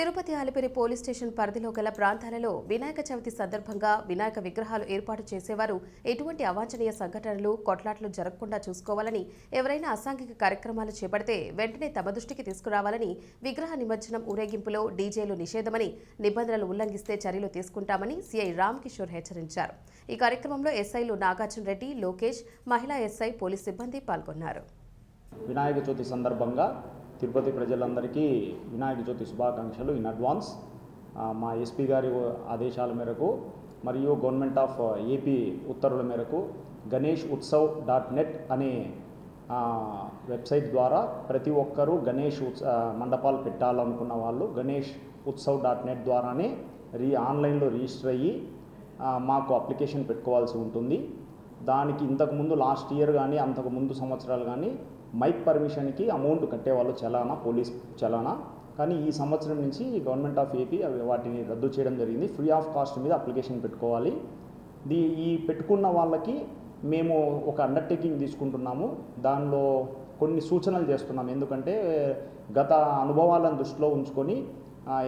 Tirupati Alipiri police station పరిధిలో గల ప్రాంతాలలో వినాయక చవితి సందర్భంగా వినాయక విగ్రహాలు ఏర్పాటు చేసేవారు. ఎటువంటి అవాంఛనీయ సంఘటనలు కొట్లాట్లు జరగకుండా చూసుకోవాలని ఎవరైనా అసాంఘిక కార్యక్రమాలు చేపడితే వెంటనే తమ దృష్టికి తీసుకురావాలని విగ్రహ నిమజ్జనం ఊరేగింపులో డీజేలు నిషేధమని నిబంధనలు ఉల్లంఘిస్తే చర్యలు తీసుకుంటామని సీఐ రామ్ కిషోర్ హెచ్చరించారు. ఈ కార్యక్రమంలో ఎస్ఐలు నాగార్జున రెడ్డి లోకేష్ మహిళా ఎస్ఐ పోలీస్ సిబ్బంది పాల్గొన్నారు. వినాయక చవితి సందర్భంగా తిరుపతి ప్రజలందరికీ వినాయక చవితి శుభాకాంక్షలు ఇన్ అడ్వాన్స్. మా ఎస్పీ గారి ఆదేశాల మేరకు మరియు గవర్నమెంట్ ఆఫ్ ఏపీ ఉత్తర్వుల మేరకు గణేష్ ఉత్సవ్ డాట్ నెట్ అనే వెబ్సైట్ ద్వారా ప్రతి ఒక్కరూ గణేష్ ఉత్స మండపాలు పెట్టాలనుకున్న వాళ్ళు గణేష్ ఉత్సవ్ డాట్ నెట్ ద్వారానే రీ ఆన్లైన్లో రిజిస్టర్ అయ్యి మాకు అప్లికేషన్ పెట్టుకోవాల్సి ఉంటుంది. దానికి ఇంతకుముందు లాస్ట్ ఇయర్ కానీ అంతకు ముందు సంవత్సరాలు కానీ మైక్ పర్మిషన్కి అమౌంట్ కట్టేవాళ్ళు చలానా పోలీస్ చలానా. కానీ ఈ సంవత్సరం నుంచి గవర్నమెంట్ ఆఫ్ ఏపీ అవి వాటిని రద్దు చేయడం జరిగింది. ఫ్రీ ఆఫ్ కాస్ట్ మీద అప్లికేషన్ పెట్టుకోవాలి. దీ ఈ పెట్టుకున్న వాళ్ళకి మేము ఒక అండర్టేకింగ్ తీసుకుంటున్నాము. దానిలో కొన్ని సూచనలు చేస్తున్నాం. ఎందుకంటే గత అనుభవాలను దృష్టిలో ఉంచుకొని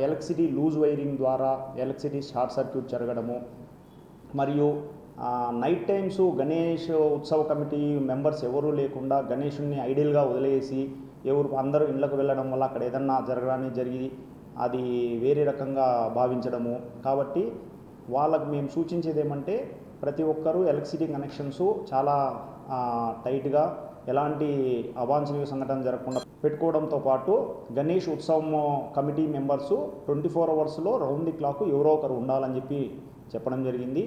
ఎలక్ట్రిసిటీ లూజ్ వైరింగ్ ద్వారా ఎలక్ట్రిసిటీ షార్ట్ సర్క్యూట్ జరగడము మరియు నైట్ టైమ్స్ గణేష్ ఉత్సవ కమిటీ మెంబర్స్ ఎవరూ లేకుండా గణేషుని ఐడియల్గా వదిలేసి ఎవరు అందరూ ఇళ్ళకు వెళ్ళడం వల్ల అక్కడ ఏదన్నా జరగడాన్ని జరిగి అది వేరే రకంగా భావించడము. కాబట్టి వాళ్ళకు మేము సూచించేది ఏమంటే ప్రతి ఒక్కరూ ఎలక్ట్రిసిటీ కనెక్షన్స్ చాలా టైట్గా ఎలాంటి అవాంఛనీయ సంఘటన జరగకుండా పెట్టుకోవడంతో పాటు గణేష్ ఉత్సవం కమిటీ మెంబర్సు ట్వంటీ ఫోర్ అవర్స్లో రౌండ్ ది క్లాక్ ఎవరో ఒకరు ఉండాలని చెప్పి చెప్పడం జరిగింది.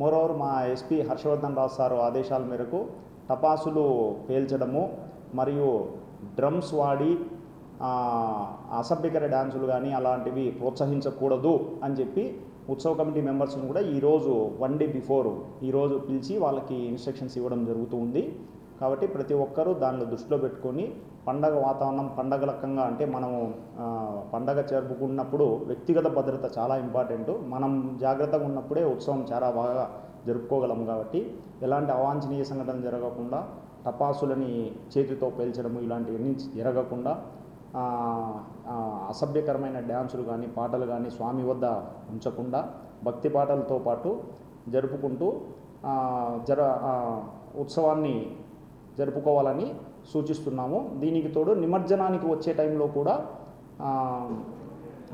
మోరోవర్ మా ఎస్పీ హర్షవర్ధన్ రావు సార్ ఆదేశాల మేరకు టపాసులు పేల్చడము మరియు డ్రమ్స్ వాడి అసభ్యకర డ్యాన్సులు కానీ అలాంటివి ప్రోత్సహించకూడదు అని చెప్పి ఉత్సవ కమిటీ మెంబర్స్ని కూడా ఈరోజు వన్ డే బిఫోర్ ఈరోజు పిలిచి వాళ్ళకి ఇన్స్ట్రక్షన్స్ ఇవ్వడం జరుగుతూ ఉంది. కాబట్టి ప్రతి ఒక్కరూ దానిలో దృష్టిలో పెట్టుకొని పండగ వాతావరణం పండగ రకంగా అంటే మనము పండగ జరుపుకున్నప్పుడు వ్యక్తిగత భద్రత చాలా ఇంపార్టెంట్. మనం జాగ్రత్తగా ఉన్నప్పుడే ఉత్సవం చాలా బాగా జరుపుకోగలం కాబట్టి ఎలాంటి అవాంఛనీయ సంఘటన జరగకుండా టపాసులని చేతితో పేల్చడం ఇలాంటివన్నీ జరగకుండా అసభ్యకరమైన డ్యాన్సులు కానీ పాటలు కానీ స్వామి వద్ద ఉంచకుండా భక్తి పాటలతో పాటు జరుపుకుంటూ జర ఉత్సవాన్ని జరుపుకోవాలని సూచిస్తున్నాము. దీనికి తోడు నిమజ్జనానికి వచ్చే టైంలో కూడా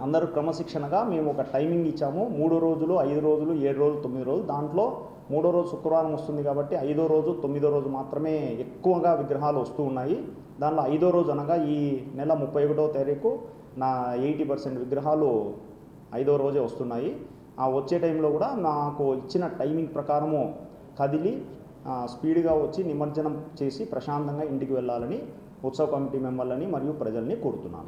అందరూ క్రమశిక్షణగా మేము ఒక టైమింగ్ ఇచ్చాము. మూడు రోజులు ఐదు రోజులు ఏడు రోజులు తొమ్మిది రోజులు. దాంట్లో మూడో రోజు శుక్రవారం వస్తుంది కాబట్టి ఐదో రోజు తొమ్మిదో రోజు మాత్రమే ఎక్కువగా విగ్రహాలు వస్తూ ఉన్నాయి. దానిలో ఐదో రోజు అనగా ఈ నెల ముప్పై ఒకటో తారీఖు నా ఎయిటీ పర్సెంట్ విగ్రహాలు ఐదో రోజే వస్తున్నాయి. ఆ వచ్చే టైంలో కూడా నాకు ఇచ్చిన టైమింగ్ ప్రకారము కదిలి స్పీడ్గా వచ్చి నిమజ్జనం చేసి ప్రశాంతంగా ఇంటికి వెళ్ళాలని ఉత్సవ కమిటీ మెంబర్లని మరియు ప్రజల్ని కోరుతున్నాను.